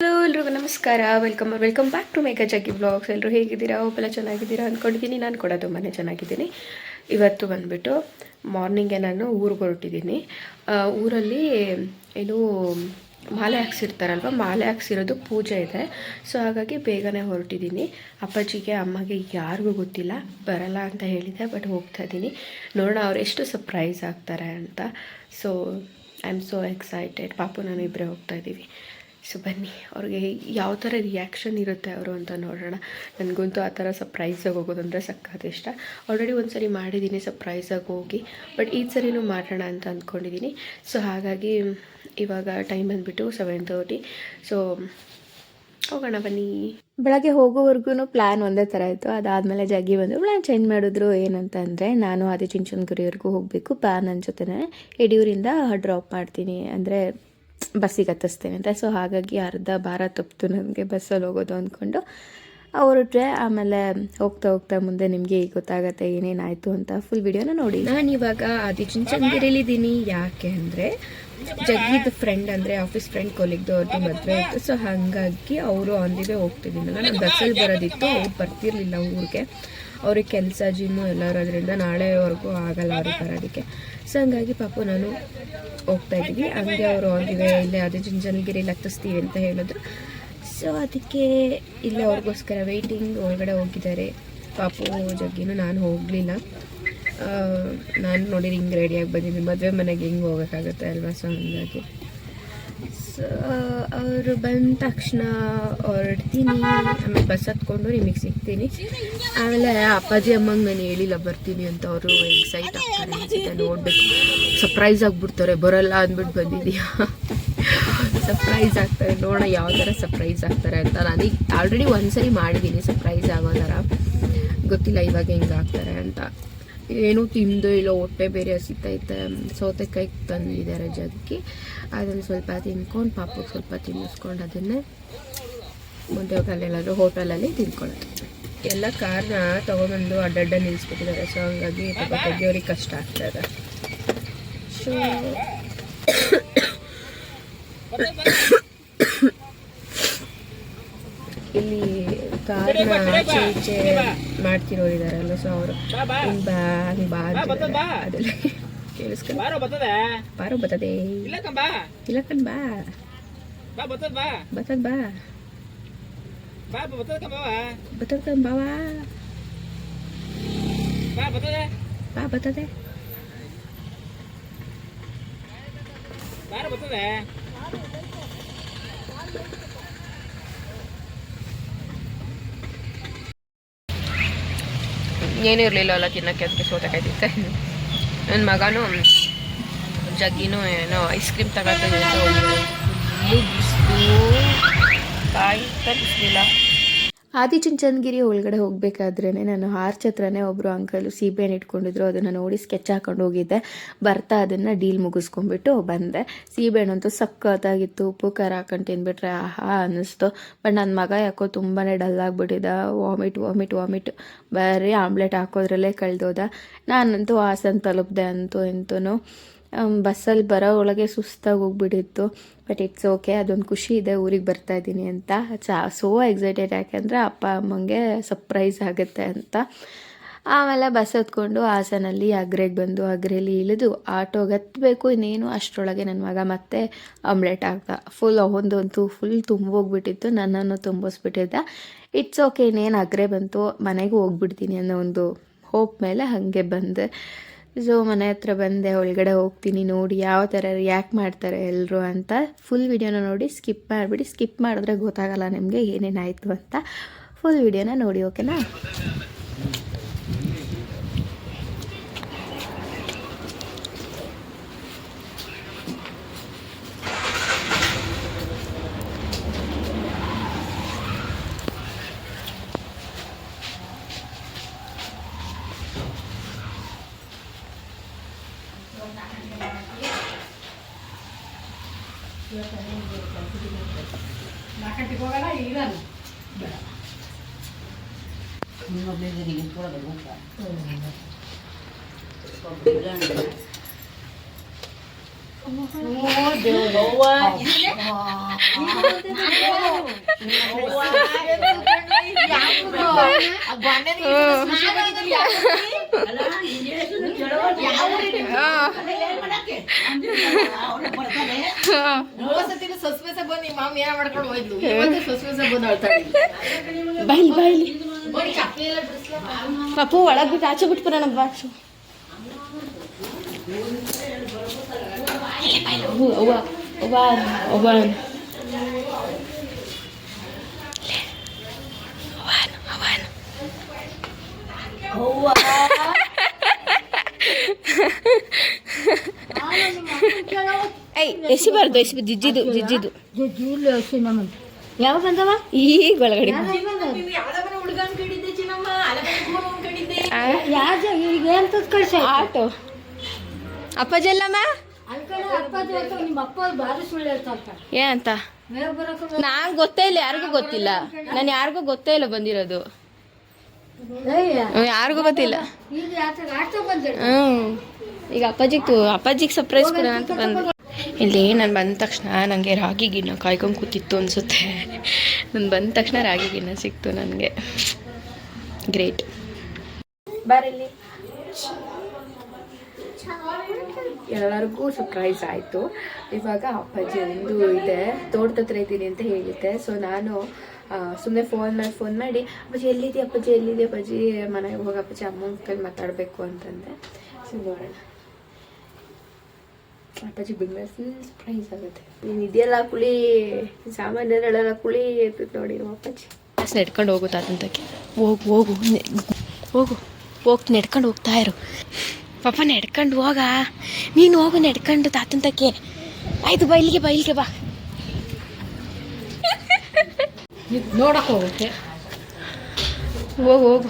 Hello ಎಲ್ರಿಗೂ ನಮಸ್ಕಾರ. Welcome welcome back to ಮೇಕ ಜಗ್ಗಿ ಬ್ಲಾಗ್ಸ್ ಎಲ್ಲರೂ ಹೇಗಿದ್ದೀರಾ? ಒಬ್ಬೆಲ್ಲ ಚೆನ್ನಾಗಿದ್ದೀರಾ ಅಂದ್ಕೊಂಡಿದ್ದೀನಿ ನಾನು ಕೂಡ ತುಂಬಾ ಚೆನ್ನಾಗಿದ್ದೀನಿ. ಇವತ್ತು ಬಂದುಬಿಟ್ಟು ಮಾರ್ನಿಂಗೆ ನಾನು ಊರಿಗೆ ಹೊರಟಿದ್ದೀನಿ. ಊರಲ್ಲಿ ಏನು ಮಾಲೆ ಹಾಕ್ಸಿರ್ತಾರಲ್ವ? ಮಾಲೆ ಹಾಕ್ಸಿರೋದು ಪೂಜೆ ಇದೆ. ಸೊ ಹಾಗಾಗಿ ಬೇಗನೆ ಹೊರಟಿದ್ದೀನಿ. ಅಪ್ಪಾಜಿಗೆ, ಅಮ್ಮಗೆ ಯಾರಿಗೂ ಗೊತ್ತಿಲ್ಲ. ಬರಲ್ಲ ಅಂತ ಹೇಳಿದೆ ಬಟ್ ಹೋಗ್ತಾ ಇದ್ದೀನಿ. ನೋಡೋಣ ಅವ್ರು ಎಷ್ಟು ಸರ್ಪ್ರೈಸ್ ಆಗ್ತಾರೆ ಅಂತ. So I am so excited ಪಾಪು, ನಾನು ಇಬ್ಬರೇ ಹೋಗ್ತಾ ಇದ್ದೀವಿ. ಸೊ ಬನ್ನಿ. ಅವ್ರಿಗೆ ಯಾವ ಥರ ರಿಯಾಕ್ಷನ್ ಇರುತ್ತೆ ಅವರು ಅಂತ ನೋಡೋಣ. ನನಗಂತೂ ಆ ಥರ ಸರ್ಪ್ರೈಸಾಗಿ ಹೋಗೋದಂದರೆ ಸಖತ್ ಇಷ್ಟ. ಆಲ್ರೆಡಿ ಒಂದು ಸರಿ ಮಾಡಿದ್ದೀನಿ ಸರ್ಪ್ರೈಸಾಗಿ ಹೋಗಿ. ಬಟ್ ಈ ಸರಿನೂ ಮಾಡೋಣ ಅಂತ ಅಂದ್ಕೊಂಡಿದ್ದೀನಿ ಸೊ ಹಾಗಾಗಿ ಇವಾಗ ಟೈಮ್ ಬಂದುಬಿಟ್ಟು ಸೆವೆನ್ ತರ್ಟಿ ಸೊ ಹೋಗೋಣ ಬನ್ನಿ ಬೆಳಗ್ಗೆ ಹೋಗೋವರೆಗೂ ಪ್ಲ್ಯಾನ್ ಒಂದೇ ಥರ ಇತ್ತು. ಅದಾದಮೇಲೆ ಜಗ್ಗಿ ಬಂದು ಪ್ಲ್ಯಾನ್ ಚೇಂಜ್ ಮಾಡಿದ್ರು ಏನಂತ ಅಂದರೆ ನಾನು ಅದೇ ಚಿಂಚನಗುರಿವರೆಗೂ ಹೋಗಬೇಕು ಪ್ಲ್ಯಾನ್ ನನ್ನ ಜೊತೆನೇ. ಯಡಿಯೂರಿಂದ ಡ್ರಾಪ್ ಮಾಡ್ತೀನಿ ಅಂದರೆ ಬಸ್ಸಿಗೆ ಹತ್ತಿಸ್ತೇನೆ ಅಂತ. ಸೊ ಹಾಗಾಗಿ ಅರ್ಧ ಭಾರ ತಪ್ಪಿತು ನನಗೆ ಬಸ್ಸಲ್ಲಿ ಹೋಗೋದು ಅಂದ್ಕೊಂಡು ಹೊರಟ್ರೆ ಆಮೇಲೆ ಹೋಗ್ತಾ ಹೋಗ್ತಾ ಮುಂದೆ ನಿಮಗೆ ಈಗ ಗೊತ್ತಾಗತ್ತೆ ಏನೇನಾಯಿತು ಅಂತ ಫುಲ್ ವಿಡಿಯೋನ ನೋಡಿ. ನಾನು ಇವಾಗ ಆದಿಚುಂಚನಗಿರಿಲಿದ್ದೀನಿ ಯಾಕೆ ಅಂದರೆ ಜಗ್ಗಿದ ಫ್ರೆಂಡ್ ಅಂದರೆ ಆಫೀಸ್ ಫ್ರೆಂಡ್ ಕೊಲಿಗ್ದು ಅವ್ರದ್ದು ಮದುವೆ ಇತ್ತು ಸೊ ಹಾಗಾಗಿ ಅವರು ವೇ ಹೋಗ್ತಿದ್ದೀನಲ್ಲ ನಾನು ಬಸ್ಸಲ್ಲಿ ಬರೋದಿತ್ತು, ಅವ್ರು ಬರ್ತಿರ್ಲಿಲ್ಲ ಊರಿಗೆ. ಅವ್ರಿಗೆ ಕೆಲಸ ಜಿಮ್ಮು ಎಲ್ಲ ಇರೋದ್ರಿಂದ ನಾಳೆವರೆಗೂ ಆಗಲ್ಲ ಅವ್ರಿಗೆ ಬರೋದಕ್ಕೆ. ಸೊ ಹಂಗಾಗಿ ಪಾಪು ನಾನು ಹೋಗ್ತಾ ಇದ್ದೀವಿ ಹಂಗೆ ಅವರು ಆನ್ ದಿ ವೇ ಇಲ್ಲೇ ಅದೇ ಜುಂಜನಗಿರಿಲಿ ಹತ್ತಿಸ್ತೀವಿ ಅಂತ ಹೇಳಿದ್ರು. ಸೊ ಅದಕ್ಕೆ ಇಲ್ಲೇ ಅವ್ರಿಗೋಸ್ಕರ ವೆಯ್ಟಿಂಗ್ ಒಳಗಡೆ ಹೋಗಿದ್ದಾರೆ. ಪಾಪು ಜಗ್ಗಿನೂ ನಾನು ಹೋಗಲಿಲ್ಲ. ನಾನು ನೋಡಿ ಹಿಂಗೆ ರೆಡಿಯಾಗಿ ಬಂದಿದ್ದೀನಿ. ಮದುವೆ ಮನೆಗೆ ಹಿಂಗೆ ಹೋಗೋಕ್ಕಾಗುತ್ತೆ ಅಲ್ವಾ ಸೊ ಹಂಗಾಗಿ ಸೊ ಅವರು ಬಂದ ತಕ್ಷಣ ಹೊರಡ್ತೀನಿ. ಆಮೇಲೆ ಬಸ್ ಹತ್ಕೊಂಡು ನಿಮಗೆ ಸಿಗ್ತೀನಿ. ಆಮೇಲೆ ಅಪ್ಪಾಜಿ ಅಮ್ಮಂಗೆ ನಾನು ಹೇಳಿಲ್ಲ, ಬರ್ತೀನಿ ಅಂತ ಅವರು ಎಕ್ಸೈಟ್ ಆಗ್ತಾರೆ. ಅನ್ಸುತ್ತೆ ನೋಡಬೇಕು. ಸರ್ಪ್ರೈಸ್ ಆಗಿಬಿಡ್ತಾರೆ. ಬರಲ್ಲ ಅಂದ್ಬಿಟ್ಟು ಬಂದಿದ್ದೀಯಾ ಸರ್ಪ್ರೈಸ್ ಆಗ್ತಾರೆ. ನೋಡೋಣ ಯಾವ ಥರ ಸರ್ಪ್ರೈಸ್ ಆಗ್ತಾರೆ ಅಂತ. ನನಗೆ ಆಲ್ರೆಡಿ ಒಂದ್ಸರಿ ಮಾಡಿದ್ದೀನಿ ಸರ್ಪ್ರೈಸ್ ಆಗೋ ಥರ ಗೊತ್ತಿಲ್ಲ ಇವಾಗ ಹೆಂಗೆ ಆಗ್ತಾರೆ ಅಂತ. ಏನೂ ತಿಂದು ಇಲ್ಲ ಹೊಟ್ಟೆ ಬೇರೆ ಹಸಿತೈತೆ ಸೌತೆಕಾಯಿ ತಂದಿದ್ದಾರೆ ಜಗ್ಗಿ. ಅದನ್ನು ಸ್ವಲ್ಪ ತಿನ್ಕೊಂಡು ಪಾಪಕ್ಕೆ ಸ್ವಲ್ಪ ತಿನ್ನಿಸ್ಕೊಂಡು ಅದನ್ನೇ ಮುಂದೆ ಅಲ್ಲೆಲ್ಲಾದರೂ ಹೋಟೆಲಲ್ಲಿ ತಿನ್ಕೊಳ್ಳೋದು. ಎಲ್ಲ ಕಾರ್ನ ತೊಗೊಬಂದು ಅಡ್ಡಡ್ಡ ನಿಲ್ಲಿಸ್ಬಿಟ್ಟಿದ್ದಾರೆ. ಸೊ ಹಂಗಾಗಿ ಪಾಪ ತೆಗಿಯೋರಿಗೆ ಕಷ್ಟ ಆಗ್ತದೆ ಸೊ ಇಲ್ಲಿ ಕಾರ್ನ ಆಚೆ ಈಚೆ ಮಾಡ್ತಿರೋರು ಇದಾರಲ್ಲ ಸೊ ಅವರು ಬಾ ಹಿಂಗ್ ಬಾ ಅದೆಲ್ಲ ಕೇಳಿಸ್ಕೊಂಡು ಬಾರೋ ಬರ್ತದೆ ಬಾರೋ ಬರ್ತದೆ ಇಲ್ಲ ಕಂಬಾ ಇಲ್ಲ ಕಣ್ ಬಾ. ಬಾ. ಬರ್ತದ ಬಾ. ಬರ್ತದ ಬಾ. ಬಾ ಬರ್ತದ ಕಂಬ ಬರ್ತದ ಕಣ್ ಬಾವಾ ಬಾ. ಬರ್ತದೆ ಬಾ ಬರ್ತದೆ ಬಾರೋ ಬರ್ತದೆ ಏನೂ ಇರಲಿಲ್ಲ ಅಲ್ಲ ತಿನ್ನಕ್ಕೆ ಅದಕ್ಕೆ ಸೌತೆಕಾಯಿ ತಿಂತ ನನ್ನ ಮಗನೂ ಜಗ್ಗಿನೂ ಏನೋ ಐಸ್ ಕ್ರೀಮ್ ತಗೊಳ್ತೀನಿ ಅಂತ ಹೋಗಿದ್ರು ಆದಿಚುಂಚನಗಿರಿ ಒಳಗಡೆ ಹೋಗಬೇಕಾದ್ರೇ ನಾನು ಆರ್ಚ್ ಹತ್ರನೇ ಒಬ್ಬರು ಅಂಕಲು ಸೀಬೆಹಣ್ಣು ಇಟ್ಕೊಂಡಿದ್ರು. ಅದನ್ನು ನೋಡಿ ಸ್ಕೆಚ್ ಹಾಕೊಂಡು ಹೋಗಿದ್ದೆ. ಬರ್ತಾ ಅದನ್ನು ಡೀಲ್ ಮುಗಿಸ್ಕೊಂಡ್ಬಿಟ್ಟು ಬಂದೆ. ಸೀಬೆಹಣ್ಣು ಅಂತೂ ಸಕ್ಕತ್ತಾಗಿತ್ತು ಉಪ್ಪು, ಖಾರ ಹಾಕೊಂಡು ತಿಂದ್ಬಿಟ್ರೆ ಆಹಾ ಅನ್ನಿಸ್ತು. ಬಟ್ ನನ್ನ ಮಗ ಯಾಕೋ ತುಂಬಾ ಡಲ್ ಆಗಿಬಿಟ್ಟಿದ್ದ ವಾಮಿಟ್ ವಾಮಿಟ್ ವಾಮಿಟ್ ಬರೀ ಆಮ್ಲೆಟ್ ಹಾಕೋದ್ರಲ್ಲೇ ಕಳೆದೋದ. ನಾನಂತೂ ಹಾಸನ್ ತಲುಪಿದೆ ಅಂತೂ ಎಂತೂ ಬಸ್ಸಲ್ಲಿ ಬರೋ ಒಳಗೆ ಸುಸ್ತಾಗಿ ಹೋಗ್ಬಿಟ್ಟಿತ್ತು. ಬಟ್ ಇಟ್ಸ್ ಓಕೆ ಅದೊಂದು ಖುಷಿ ಇದೆ, ಊರಿಗೆ ಬರ್ತಾ ಇದ್ದೀನಿ ಅಂತ. ಚಾ ಸೋ ಎಕ್ಸೈಟೆಡ್ ಯಾಕೆಂದರೆ ಅಪ್ಪ ಅಮ್ಮಂಗೆ ಸರ್ಪ್ರೈಸ್ ಆಗುತ್ತೆ ಅಂತ. ಆಮೇಲೆ ಬಸ್ ಹತ್ಕೊಂಡು ಹಾಸನಲ್ಲಿ ಅಗ್ರೆಗೆ ಬಂದು ಅಗ್ರೆಲಿ ಇಳಿದು ಆಟೋಗೆ ಹತ್ತಬೇಕು ಇನ್ನೇನು, ಅಷ್ಟರೊಳಗೆ ನನ್ನ ಮಗ ಮತ್ತೆ ಆಮ್ಲೆಟ್ ಆಗ್ದ. ಫುಲ್ ಅವನದಂತೂ ಫುಲ್ ತುಂಬೋಗ್ಬಿಟ್ಟಿತ್ತು ನನ್ನನ್ನು ತುಂಬಿಸ್ಬಿಟ್ಟಿದ್ದ. ಇಟ್ಸ್ ಓಕೆ ಇನ್ನೇನು ಅಗ್ರೆ ಬಂತು, ಮನೆಗೂ ಹೋಗ್ಬಿಡ್ತೀನಿ ಅನ್ನೋ ಒಂದು ಹೋಪ್ ಮೇಲೆ ಹಾಗೆ ಬಂದೆ. ಸೊ ಮನೆ ಹತ್ರ ಬಂದೆ, ಒಳಗಡೆ ಹೋಗ್ತೀನಿ ನೋಡಿ ಯಾವ ಥರ ರಿಯಾಕ್ಟ್ ಮಾಡ್ತಾರೆ ಎಲ್ಲರೂ ಅಂತ. ಫುಲ್ ವಿಡಿಯೋನ ನೋಡಿ ಸ್ಕಿಪ್ ಮಾಡಿಬಿಡಿ. ಸ್ಕಿಪ್ ಮಾಡಿದ್ರೆ ಗೊತ್ತಾಗಲ್ಲ ನಿಮಗೆ ಏನೇನಾಯಿತು ಅಂತ. ಫುಲ್ ವಿಡಿಯೋನ ನೋಡಿ ಓಕೆನಾ Kan gente coge la ida. No me de ningún color de boca. Oh, ಸಸ್ಪೆಸ ಬಂದು ಮಾಮಿ ಏನ ಮಾಡ್ಕೊಂಡು ಹೋಯ್ತು ಸಸ್ಪೆಸ ಬಂದು ಬೈ ಬೈಲಿ ಬಿಡಿಸ್ಲಾ ಪಾಪು ಒಳಗೆ ಬಿಟ್ಟು ಆಚೆ ಬಿಟ್ಟು ಬರೋಣ ಬಾಕ್ಸು ಅವ್ವ ಅವ್ವ ಅವ್ವ ಏಯ್ ಎಸಿಬಾರ್ದು ಎಸಿ ಜಿಜ್ಜಿದು ಜಿಜ್ಜಿದು. ಯಾವ ಬಂದವ? ಈಗ ಒಳಗಡೆ ಆಟೋ. ಅಪ್ಪಾಜಿ ಅಲ್ಲಮ್ಮ ಅಪ್ಪ ದೇವತ ನಿಮ್ಮ ಅಪ್ಪ ಬಾರಿ ಸುಳ್ಳು ಹೇಳ್ತಾರ ಏ ಅಂತ ಮೇವ್ ಬರಕ ನಾನ್ ಗೊತ್ತೇ ಇಲ್ಲ ಯಾರಿಗೂ ಗೊತ್ತಿಲ್ಲ. ನಾನು ಯಾರಿಗೂ ಗೊತ್ತೇ ಇಲ್ಲ ಬಂದಿರೋದು. ಯಾರಿಗೂ ಗೊತ್ತಿಲ್ಲ. ಹ್ಮ್, ಈಗ ಅಪ್ಪಾಜಿಗೆ ಅಪ್ಪಾಜಿಗೆ ಸರ್ಪ್ರೈಸ್ ಕೊಡೋಣ ಅಂತ ಬಂದೆ. ಇಲ್ಲಿ ನಾನು ಬಂದ ತಕ್ಷಣ ನನಗೆ ರಾಗಿ ಗಿಣ್ಣ ಕಾಯ್ಕೊಂಡು ಕೂತಿತ್ತು ಅನಿಸುತ್ತೆ. ನಾನು ಬಂದ ತಕ್ಷಣ ರಾಗಿ ಗಿಣ್ಣ ಸಿಕ್ತು ನನಗೆ. ಗ್ರೇಟ್ ಬರಲಿ ಎಲ್ಲರಿಗೂ ಸರ್ಪ್ರೈಸ್ ಆಯಿತು. ಇವಾಗ ಅಪ್ಪಾಜಿ ಒಂದು ಇದೆ, ತೋಟದ ಹತ್ರ ಇದ್ದೀನಿ ಅಂತ ಹೇಳಿದ್ದೆ. ಸೊ ನಾನು ಸುಮ್ಮನೆ ಫೋನ್ ಮಾಡಿ ಫೋನ್ ಮಾಡಿ, ಅಪ್ಪಾಜಿ ಎಲ್ಲಿದೆ ಅಪ್ಪಾಜಿ ಎಲ್ಲಿದೆ ಅಪ್ಪಾಜಿ ಮನೆಗೆ ಹೋಗಿ ಅಪ್ಪಾಜಿ ಅಮ್ಮನ ಕೈ ಮಾತಾಡಬೇಕು ಅಂತಂದೆ. ಸೊ ನೋಡೋಣ. ಅಪ್ಪಾಜಿ ಬಿಡ್ಮೇಲೆ ಫುಲ್ ಸರ್ಪ್ರೈಸ್ ಆಗುತ್ತೆ. ನೀನು ಇದೆಯಲ್ಲ ಕುಳಿ ಸಾಮಾನ್ಯರೆಲ್ಲ ಕುಳಿ ನೋಡಿ ಅಪ್ಪಾಜಿ. ಬಸ್ ನಡ್ಕೊಂಡು ಹೋಗು ತಾತಂತಕ್ಕೆ. ಹೋಗು ಹೋಗು ಹೋಗು, ಹೋಗ್ ನೆಡ್ಕೊಂಡು ಹೋಗ್ತಾ ಇರು. ಪಾಪ ನೆಡ್ಕೊಂಡು ಹೋಗ. ನೀನು ಹೋಗು ನೆಡ್ಕೊಂಡು ತಾತಂತಕ್ಕೆ. ಆಯ್ತು ಬಾ, ಇಲ್ಲಿಗೆ ಬಾ ಇಲ್ಲಿಗೆ ಬಾ. ನೋಡಕ್ ಹೋಗುತ್ತೆ ಹೋಗು ಹೋಗು.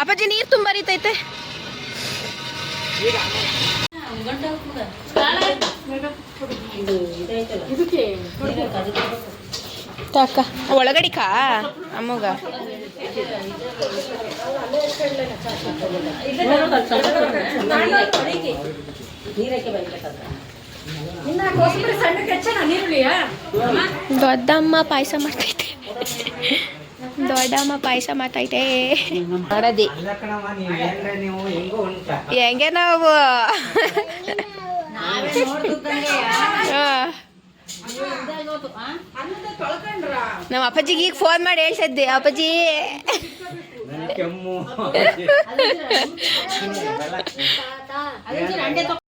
ಅಪ್ಪಾಜಿ ನೀರು ತುಂಬ ಬರೀತೈತೆ ಅಕ್ಕ ಒಳಗಡೆ ಕಾ ಅಮ್ಮಗ. ದೊಡ್ಡಮ್ಮ ಪಾಯಸ ಮಾಡ್ತೈತೆ. ದೊಡ್ಡಮ್ಮ ಪಾಯಸ ಮಾಡ್ತೈತೆ. ಮಾಡದಿ ಹೆಂಗೆ ನಾವು. ನಮ್ಮ ಅಪ್ಪಾಜಿಗೆ ಈಗ ಫೋನ್ ಮಾಡಿ ಹೇಳ್ತಿದ್ದೆ ಅಪ್ಪಾಜಿ.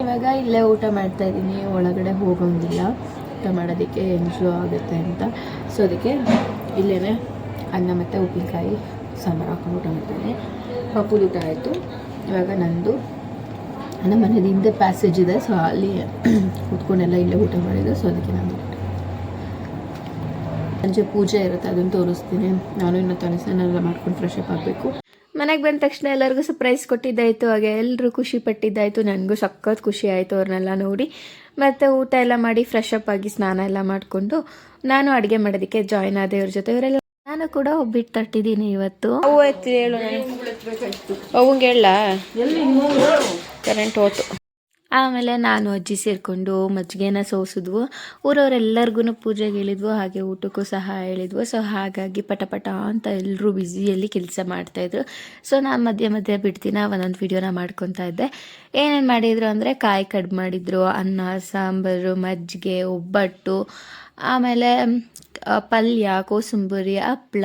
ಇವಾಗ ಇಲ್ಲೇ ಊಟ ಮಾಡ್ತಾ ಇದ್ದೀನಿ ಒಳಗಡೆ ಹೋಗೋಂಗಿಲ್ಲ. ಊಟ ಮಾಡೋದಕ್ಕೆ ಎಂಜು ಆಗುತ್ತೆ ಅಂತ. ಸೊ ಅದಕ್ಕೆ ಇಲ್ಲೇ ಅನ್ನ ಮತ್ತು ಉಪ್ಪಿನಕಾಯಿ ಸಾಂಬಾರು ಹಾಕೊಂಡು ಊಟ ಮಾಡ್ತೀನಿ ಪಪ್ಪುದು ಊಟ ಆಯಿತು. ಇವಾಗ ನಂದು ನಮ್ಮ ಮನೇದು ಹಿಂದೆ ಪ್ಯಾಸೇಜ್ ಇದೆ ಸೊ ಅಲ್ಲಿ ಕೂತ್ಕೊಂಡೆಲ್ಲ ಇಲ್ಲೇ ಊಟ ಮಾಡಿದ್ದು ಸೊ ಅದಕ್ಕೆ ನಾನು ಸಂಜೆ ಪೂಜೆ ಇರುತ್ತೆ ಅದನ್ನು ತೋರಿಸ್ತೀನಿ. ನಾನು ಇನ್ನು ತನಿಸನ್ನೆಲ್ಲ ಸ್ನಾನ ಮಾಡ್ಕೊಂಡು ಫ್ರೆಶ್ ಅಪ್ ಆಗಬೇಕು. ಮನೆಗೆ ಬಂದ ತಕ್ಷಣ ಎಲ್ಲರಿಗೂ ಸರ್ಪ್ರೈಸ್ ಕೊಟ್ಟಿದ್ದಾಯಿತು ಹಾಗೆ ಎಲ್ಲರೂ ಖುಷಿ ಪಟ್ಟಿದ್ದಾಯಿತು ನನಗೂ ಸಖತ್ ಖುಷಿ ಆಯಿತು ಅವ್ರನ್ನೆಲ್ಲ ನೋಡಿ. ಮತ್ತು ಊಟ ಎಲ್ಲ ಮಾಡಿ ಫ್ರೆಶ್ ಅಪ್ ಆಗಿ ಸ್ನಾನ ಎಲ್ಲ ಮಾಡಿಕೊಂಡು ನಾನು ಅಡುಗೆ ಮಾಡೋದಕ್ಕೆ ಜಾಯ್ನ್ ಆದೆ ಇವ್ರ ಜೊತೆ. ಇವರೆಲ್ಲ ನಾನು ಕೂಡ ಒಬ್ಬಿಟ್ಟು ತಟ್ಟಿದ್ದೀನಿ ಇವತ್ತು. ಅವು ಹೇಳು ಅವಂಗೆ ಹೇಳ ಕರೆಂಟ್ ಹೋತು. ಆಮೇಲೆ ನಾನು ಅಜ್ಜಿ ಸೇರಿಕೊಂಡು ಮಜ್ಜಿಗೆನ ಸೋಸಿದ್ವು. ಊರವರೆಲ್ಲರಿಗೂ ಪೂಜೆಗೆ ಹೇಳಿದ್ವು, ಹಾಗೆ ಊಟಕ್ಕೂ ಸಹ ಹೇಳಿದ್ವು. ಸೊ ಹಾಗಾಗಿ ಪಟ ಪಟ ಅಂತ ಎಲ್ಲರೂ ಬ್ಯುಸಿಯಲ್ಲಿ ಕೆಲಸ ಮಾಡ್ತಾಯಿದ್ರು. ಸೊ ನಾನು ಮಧ್ಯೆ ಮಧ್ಯೆ ಬಿಡ್ತೀನ, ಒಂದೊಂದು ವಿಡಿಯೋನ ಮಾಡ್ಕೊತಾ ಇದ್ದೆ. ಏನೇನು ಮಾಡಿದ್ರು ಅಂದರೆ ಕಾಯಿ ಕಡ್ಬು ಮಾಡಿದ್ರು, ಅನ್ನ, ಸಾಂಬಾರು, ಮಜ್ಜಿಗೆ, ಒಬ್ಬಟ್ಟು, ಆಮೇಲೆ ಪಲ್ಯ, ಕೋಸಂಬರಿ, ಹಪ್ಳ,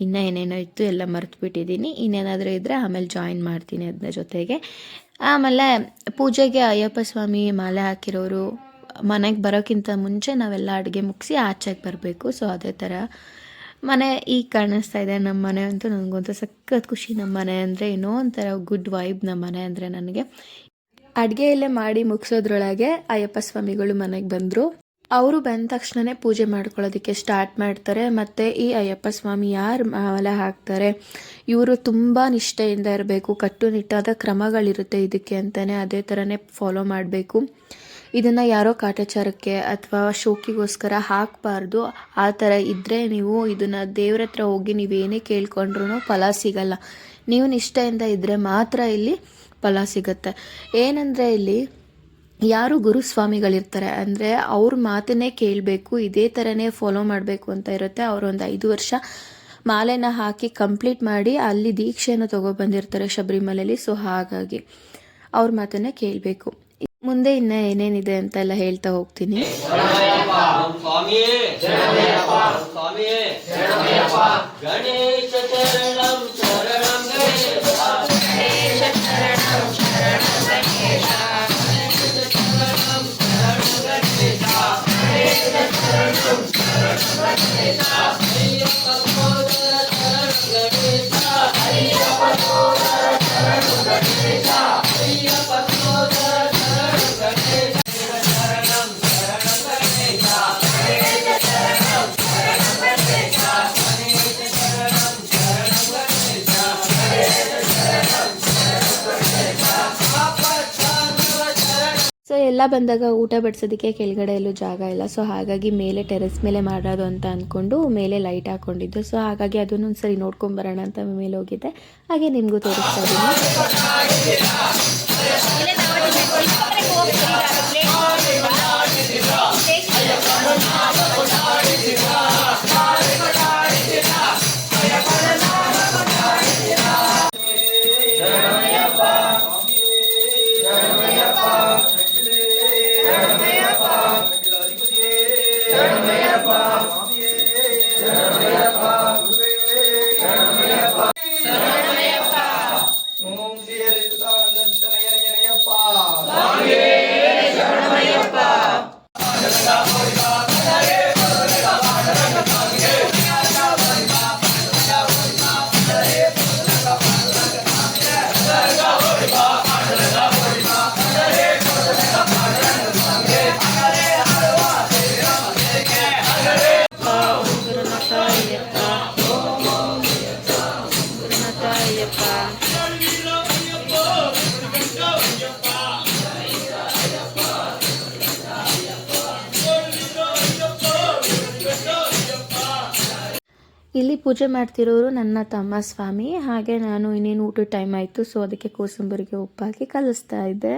ಇನ್ನೂ ಏನೇನೋ ಇತ್ತು ಎಲ್ಲ ಮರೆತುಬಿಟ್ಟಿದ್ದೀನಿ. ಇನ್ನೇನಾದರೂ ಇದ್ದರೆ ಆಮೇಲೆ ಜಾಯಿನ್ ಮಾಡ್ತೀನಿ ಅದನ್ನ ಜೊತೆಗೆ. ಆಮೇಲೆ ಪೂಜೆಗೆ ಅಯ್ಯಪ್ಪ ಸ್ವಾಮಿ ಮಾಲೆ ಹಾಕಿರೋರು, ಮನೆಗೆ ಬರೋಕ್ಕಿಂತ ಮುಂಚೆ ನಾವೆಲ್ಲ ಅಡುಗೆ ಮುಗಿಸಿ ಆಚೆಗೆ ಬರಬೇಕು. ಸೊ ಅದೇ ಥರ ಮನೆ ಈಗ ಕಾಣಿಸ್ತಾ ಇದೆ. ನಮ್ಮ ಮನೆ ಅಂತೂ ನನಗಂತೂ ಸಖತ್ ಖುಷಿ. ನಮ್ಮ ಮನೆ ಅಂದರೆ ಏನೋ ಒಂಥರ ಗುಡ್ ವೈಬ್ ನಮ್ಮ ಮನೆ ಅಂದರೆ ನನಗೆ. ಅಡುಗೆಯಲ್ಲೇ ಮಾಡಿ ಮುಗಿಸೋದ್ರೊಳಗೆ ಅಯ್ಯಪ್ಪ ಸ್ವಾಮಿಗಳು ಮನೆಗೆ ಬಂದರು. ಅವರು ಬಂದ ತಕ್ಷಣನೇ ಪೂಜೆ ಮಾಡ್ಕೊಳ್ಳೋದಕ್ಕೆ ಸ್ಟಾರ್ಟ್ ಮಾಡ್ತಾರೆ. ಮತ್ತು ಈ ಅಯ್ಯಪ್ಪ ಸ್ವಾಮಿ ಯಾರು ಮಾಲೆ ಹಾಕ್ತಾರೆ? ಇವರು ತುಂಬ ನಿಷ್ಠೆಯಿಂದ ಇರಬೇಕು. ಕಟ್ಟುನಿಟ್ಟಾದ ಕ್ರಮಗಳಿರುತ್ತೆ ಇದಕ್ಕೆ ಅಂತಲೇ ಅದೇ ಥರನೇ ಫಾಲೋ ಮಾಡಬೇಕು. ಇದನ್ನು ಯಾರೋ ಕಾಟಾಚಾರಕ್ಕೆ ಅಥವಾ ಶೋಕಿಗೋಸ್ಕರ ಹಾಕಬಾರ್ದು. ಆ ಥರ ಇದ್ದರೆ ನೀವು ಇದನ್ನು ದೇವ್ರ ಹತ್ರ ಹೋಗಿ ನೀವೇನೇ ಕೇಳ್ಕೊಂಡ್ರೂ ಫಲ ಸಿಗಲ್ಲ. ನೀವು ನಿಷ್ಠೆಯಿಂದ ಇದ್ದರೆ ಮಾತ್ರ ಇಲ್ಲಿ ಫಲ ಸಿಗುತ್ತೆ. ಏನಂದರೆ ಇಲ್ಲಿ ಯಾರು ಗುರುಸ್ವಾಮಿಗಳಿರ್ತಾರೆ ಅಂದರೆ ಅವ್ರ ಮಾತನ್ನೇ ಕೇಳಬೇಕು, ಇದೇ ಥರನೇ ಫಾಲೋ ಮಾಡಬೇಕು ಅಂತ ಇರುತ್ತೆ. ಅವರೊಂದು ಐದು ವರ್ಷ ಮಾಲೆನ ಹಾಕಿ ಕಂಪ್ಲೀಟ್ ಮಾಡಿ ಅಲ್ಲಿ ದೀಕ್ಷೆಯನ್ನು ತಗೊಬಂದಿರ್ತಾರೆ ಶಬರಿಮಲೆಯಲ್ಲಿ ಸೊ ಹಾಗಾಗಿ ಅವ್ರ ಮಾತನ್ನೇ ಕೇಳಬೇಕು. ಮುಂದೆ ಇನ್ನ ಏನೇನಿದೆ ಅಂತೆಲ್ಲ ಹೇಳ್ತಾ ಹೋಗ್ತೀನಿ. ಎಲ್ಲ ಬಂದಾಗ ಊಟ ಬಡಿಸೋದಕ್ಕೆ ಕೆಳಗಡೆ ಎಲ್ಲೂ ಜಾಗ ಇಲ್ಲ. ಸೊ ಹಾಗಾಗಿ ಮೇಲೆ ಟೆರೆಸ್ ಮೇಲೆ ಮಾಡೋದು ಅಂತ ಅಂದ್ಕೊಂಡು ಮೇಲೆ ಲೈಟ್ ಹಾಕೊಂಡಿದ್ದು. ಸೊ ಹಾಗಾಗಿ ಅದನ್ನು ಒಂದ್ಸರಿ ನೋಡ್ಕೊಂಬರೋಣ ಅಂತ ಮೇಲೆ ಹೋಗಿದ್ದೆ. ಹಾಗೆ ನಿಮಗೂ ತೋರಿಸ್ತಾ ಇದ್ದೀನಿ. ಇಲ್ಲಿ ಪೂಜೆ ಮಾಡ್ತಿರೋರು ನನ್ನ ತಮ್ಮ ಸ್ವಾಮಿ. ಹಾಗೆ ನಾನು ಇನ್ನೇನು ಊಟದ ಟೈಮ್ ಆಯಿತು ಸೊ ಅದಕ್ಕೆ ಕೋಸಂಬರಿಗೆ ಉಪ್ಪಾಕಿ ಕಲಿಸ್ತಾ ಇದ್ದೆ.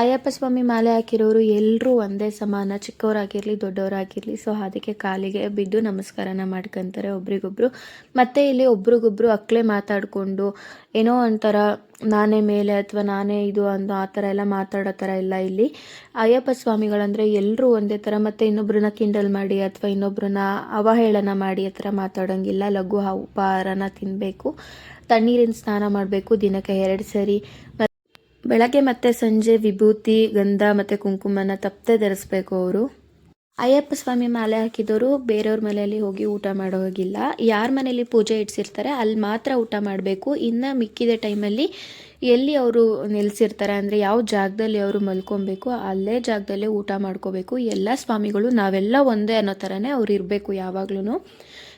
ಅಯ್ಯಪ್ಪ ಸ್ವಾಮಿ ಮಾಲೆ ಹಾಕಿರೋರು ಎಲ್ಲರೂ ಒಂದೇ ಸಮಾನ, ಚಿಕ್ಕವರಾಗಿರಲಿ, ದೊಡ್ಡವರಾಗಿರಲಿ. ಸೊ ಅದಕ್ಕೆ ಕಾಲಿಗೆ ಬಿದ್ದು ನಮಸ್ಕಾರನ ಮಾಡ್ಕೊಂತಾರೆ ಒಬ್ರಿಗೊಬ್ರು. ಮತ್ತೆ ಇಲ್ಲಿ ಒಬ್ರಿಗೊಬ್ರು ಅಕ್ಲೆ ಮಾತಾಡಿಕೊಂಡು ಏನೋ ಒಂಥರ ನಾನೇ ಮೇಲೆ ಅಥವಾ ನಾನೇ ಇದು ಅನ್ನೋ ಆ ಥರ ಎಲ್ಲ ಮಾತಾಡೋ ಥರ ಇಲ್ಲ ಇಲ್ಲಿ. ಅಯ್ಯಪ್ಪ ಸ್ವಾಮಿಗಳಂದರೆ ಎಲ್ಲರೂ ಒಂದೇ ಥರ, ಮತ್ತು ಇನ್ನೊಬ್ರನ್ನ ಕಿಂಡಲ್ ಮಾಡಿ ಅಥವಾ ಇನ್ನೊಬ್ರನ್ನ ಅವಹೇಳನ ಮಾಡಿ ಆ ಥರ ಮಾತಾಡೋಂಗಿಲ್ಲ. ಲಘು ಉಪಹಾರನ ತಿನ್ನಬೇಕು ತಣ್ಣೀರಿನ ಸ್ನಾನ ಮಾಡಬೇಕು ದಿನಕ್ಕೆ ಎರಡು ಸರಿ. ಬೆಳಗ್ಗೆ ಮತ್ತೆ ಸಂಜೆ ವಿಭೂತಿ, ಗಂಧ ಮತ್ತು ಕುಂಕುಮನ ತಪ್ಪದೆ ಧರಿಸ್ಬೇಕು ಅವರು. ಅಯ್ಯಪ್ಪ ಸ್ವಾಮಿ ಮಾಲೆ ಹಾಕಿದವರು ಬೇರೆಯವ್ರ ಮನೆಯಲ್ಲಿ ಹೋಗಿ ಊಟ ಮಾಡೋ ಹೋಗಿಲ್ಲ ಯಾರ ಮನೆಯಲ್ಲಿ ಪೂಜೆ ಇಡ್ಸಿರ್ತಾರೆ, ಅಲ್ಲಿ ಮಾತ್ರ ಊಟ ಮಾಡಬೇಕು. ಇನ್ನು ಮಿಕ್ಕಿದ ಟೈಮಲ್ಲಿ ಎಲ್ಲಿ ಅವರು ನೆಲೆಸಿರ್ತಾರೆ ಅಂದರೆ ಯಾವ ಜಾಗದಲ್ಲಿ ಅವರು ಮಲ್ಕೊಬೇಕು, ಅಲ್ಲೇ ಜಾಗದಲ್ಲೇ ಊಟ ಮಾಡ್ಕೋಬೇಕು. ಎಲ್ಲ ಸ್ವಾಮಿಗಳು ನಾವೆಲ್ಲ ಒಂದೇ ಅನ್ನೋ ಥರನೇ ಅವ್ರು ಇರಬೇಕು ಯಾವಾಗ್ಲೂ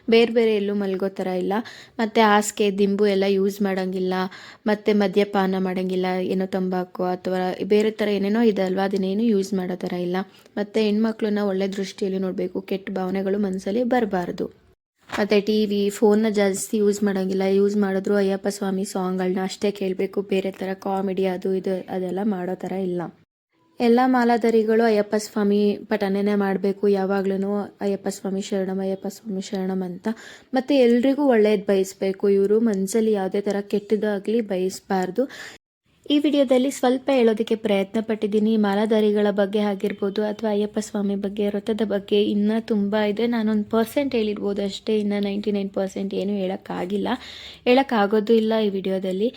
ಬೇರೆ ಬೇರೆ ಎಲ್ಲೂ ಮಲ್ಗೋ ಥರ ಇಲ್ಲ. ಮತ್ತು ಹಾಸಿಗೆ, ದಿಂಬು ಎಲ್ಲ ಯೂಸ್ ಮಾಡೋಂಗಿಲ್ಲ. ಮತ್ತು ಮದ್ಯಪಾನ ಮಾಡೋಂಗಿಲ್ಲ, ಏನೋ ತಂಬಾಕು ಅಥವಾ ಬೇರೆ ಥರ ಏನೇನೋ ಇದೆ ಅಲ್ವಾ, ಅದನ್ನೇನು ಯೂಸ್ ಮಾಡೋ ಥರ ಇಲ್ಲ. ಮತ್ತು ಹೆಣ್ಮಕ್ಳನ್ನ ಒಳ್ಳೆ ದೃಷ್ಟಿಯಲ್ಲಿ ನೋಡಬೇಕು, ಕೆಟ್ಟ ಭಾವನೆಗಳು ಮನಸ್ಸಲ್ಲಿ ಬರಬಾರ್ದು. ಮತ್ತು ಟಿ ವಿ ಫೋನ್ನ ಜಾಸ್ತಿ ಯೂಸ್ ಮಾಡೋಂಗಿಲ್ಲ. ಯೂಸ್ ಮಾಡಿದ್ರು ಅಯ್ಯಪ್ಪ ಸ್ವಾಮಿ ಸಾಂಗ್ಗಳನ್ನ ಅಷ್ಟೇ ಕೇಳಬೇಕು. ಬೇರೆ ಥರ ಕಾಮಿಡಿ ಅದು ಇದು ಅದೆಲ್ಲ ಮಾಡೋ ಥರ ಇಲ್ಲ. ಎಲ್ಲ ಮಾಲಾಧಾರಿಗಳು ಅಯ್ಯಪ್ಪ ಸ್ವಾಮಿ ಪಠನೆನೇ ಮಾಡಬೇಕು ಯಾವಾಗ್ಲೂ ಅಯ್ಯಪ್ಪ ಸ್ವಾಮಿ ಶರಣಂ ಅಯ್ಯಪ್ಪ ಸ್ವಾಮಿ ಶರಣಂ ಅಂತ. ಮತ್ತು ಎಲ್ರಿಗೂ ಒಳ್ಳೆಯದು ಬಯಸಬೇಕು. ಇವರು ಮನಸ್ಸಲ್ಲಿ ಯಾವುದೇ ಥರ ಕೆಟ್ಟದಾಗಲಿ ಬಯಸಬಾರ್ದು. ಈ ವಿಡಿಯೋದಲ್ಲಿ ಸ್ವಲ್ಪ ಹೇಳೋದಕ್ಕೆ ಪ್ರಯತ್ನ ಪಟ್ಟಿದ್ದೀನಿ ಮಾಲಾಧಾರಿಗಳ ಬಗ್ಗೆ ಆಗಿರ್ಬೋದು ಅಥವಾ ಅಯ್ಯಪ್ಪ ಸ್ವಾಮಿ ಬಗ್ಗೆ ವ್ರತದ ಬಗ್ಗೆ ಇನ್ನೂ ತುಂಬ ಇದೆ. ನಾನೊಂದು ಪರ್ಸೆಂಟ್ ಹೇಳಿರ್ಬೋದು ಅಷ್ಟೇ. ಇನ್ನು ನೈಂಟಿ ನೈನ್ ಪರ್ಸೆಂಟ್ ಏನೂ ಹೇಳೋಕ್ಕಾಗಿಲ್ಲ. ಹೇಳೋಕ್ಕಾಗೋದು ಇಲ್ಲ ಈ ವಿಡಿಯೋದಲ್ಲಿ.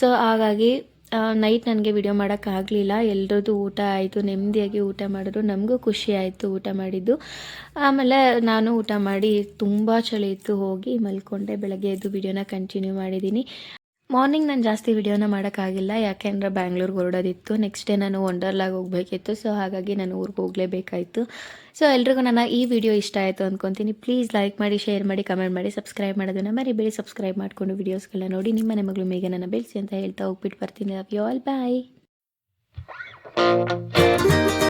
ಸೊ ಹಾಗಾಗಿ ನೈಟ್ ನನಗೆ ವಿಡಿಯೋ ಮಾಡೋಕ್ಕಾಗಲಿಲ್ಲ ಎಲ್ಲರದ್ದು ಊಟ ಆಯಿತು ನೆಮ್ಮದಿಯಾಗಿ ಊಟ ಮಾಡಿದ್ರು. ನಮಗೂ ಖುಷಿ ಆಯಿತು ಊಟ ಮಾಡಿದ್ದು. ಆಮೇಲೆ ನಾನು ಊಟ ಮಾಡಿ ತುಂಬ ಚಳಿ ಇತ್ತು, ಹೋಗಿ ಮಲ್ಕೊಂಡೆ. ಬೆಳಗ್ಗೆ ಎದ್ದು ವಿಡಿಯೋನ ಕಂಟಿನ್ಯೂ ಮಾಡಿದ್ದೀನಿ ಮಾರ್ನಿಂಗ್ ನಾನು ಜಾಸ್ತಿ ವಿಡಿಯೋನ ಮಾಡೋಕ್ಕಾಗಿಲ್ಲ. ಯಾಕೆಂದರೆ ಬ್ಯಾಂಗ್ಳೂರ್ಗೆ ಹೊರಡೋದಿತ್ತು. ನೆಕ್ಸ್ಟ್ ಡೇ ನಾನು ವಂಡರ್ಲಾಗ್ ಹೋಗಬೇಕಿತ್ತು. ಸೊ ಹಾಗಾಗಿ ನಾನು ಊರಿಗೆ ಹೋಗಲೇಬೇಕಾಯಿತು. ಸೊ ಎಲ್ರಿಗೂ ನನ್ನ ಈ ವಿಡಿಯೋ ಇಷ್ಟ ಆಯಿತು ಅಂದ್ಕೊತೀನಿ ಪ್ಲೀಸ್ ಲೈಕ್ ಮಾಡಿ ಶೇರ್ ಮಾಡಿ ಕಮೆಂಟ್ ಮಾಡಿ ಸಬ್ಸ್ಕ್ರೈಬ್ ಮಾಡೋದನ್ನ ಮರಿಬೇಡಿ. ಸಬ್ಸ್ಕ್ರೈಬ್ ಮಾಡಿಕೊಂಡು ವೀಡಿಯೋಸ್ಗಳನ್ನ ನೋಡಿ ನಿಮ್ಮ ಮನೆ ಮಗಳು ಮೇಘ ನನ್ನ ಬೆಳೆಸಿ ಅಂತ ಹೇಳ್ತಾ ಹೋಗ್ಬಿಟ್ಟು ಬರ್ತೀನಿ. Love you all bye